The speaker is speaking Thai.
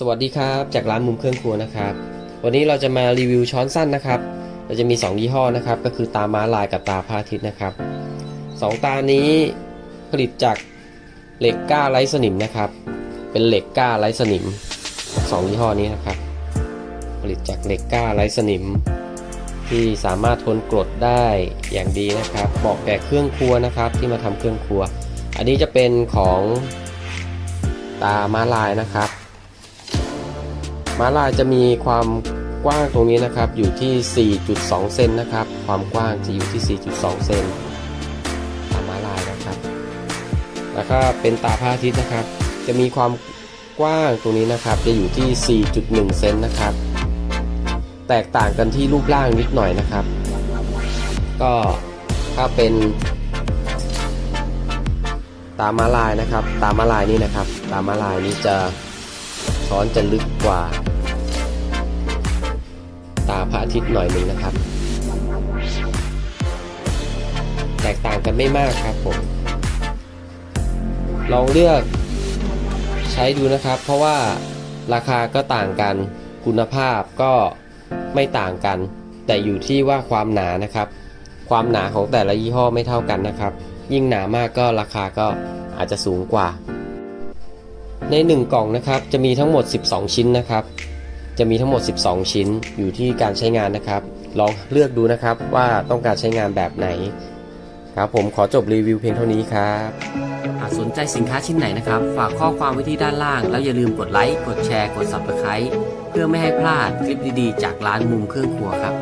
สวัสดีครับ จากร้านมุมเครื่องครัวนะครับ วันนี้เราจะมารีวิวช้อนสั้นนะครับ เราจะมี 2 ยี่ห้อนะครับ ก็คือตาม้าลายกับตาพระอาทิตย์นะครับสองตานี้ผลิตจากเหล็กก้าไร้สนิมนะครับ เป็นเหล็กก้าไร้สนิมสองยี่ห้อนี้นะครับ ผลิตจากเหล็กก้าไร้สนิม ที่สามารถทนกรดได้อย่างดีนะครับเหมาะแก่เครื่องครัวนะครับ ที่มาทำเครื่องครัว อันนี้จะเป็นของตาม้าลายนะครับ ม้าลายจะมีความกว้างตรงนี้นะครับอยู่ที่ 4.2 เซนนะครับ ความกว้างจะอยู่ที่ 4.2 เซนตาม้าลายนะครับ แล้วก็เป็นตาพระอาทิตย์นะครับ จะมีความกว้างตรงนี้นะครับ จะอยู่ที่ 4.1 เซนนะครับ แตกต่างกันที่รูปร่างนิดหน่อยนะครับ ก็ถ้าเป็นตามาลายนะครับ ตามาลายนี่นะครับ ตามาลายนี่จะ ช้อนจะลึกกว่า ตาพระอาทิตย์หน่อยหนึ่งนะครับ แตกต่างกันไม่มากครับผม ลองเลือกใช้ดูนะครับ เพราะว่าราคาก็ต่างกัน คุณภาพก็ไม่ต่างกัน แต่อยู่ที่ว่าความหนานะครับ ความหนาของแต่ละยี่ห้อไม่เท่ากันนะครับ ยิ่งหนามากก็ราคาก็อาจจะสูงกว่า ใน 1 กล่องนะครับจะมีทั้งหมด 12 ชิ้นนะครับ จะมีทั้งหมด 12 ชิ้นอยู่ที่การใช้งานนะครับ ลองเลือกดูนะครับว่าต้องการใช้งานแบบไหนครับผมขอจบรีวิวเพียงเท่านี้ครับหากสนใจสินค้าชิ้นไหนนะครับ ฝากข้อความไว้ที่ด้านล่าง แล้วอย่าลืมกดไลค์ กดแชร์ กด Subscribe เพื่อไม่ให้พลาดคลิปดีๆ จากร้านมุมเครื่องครัวครับ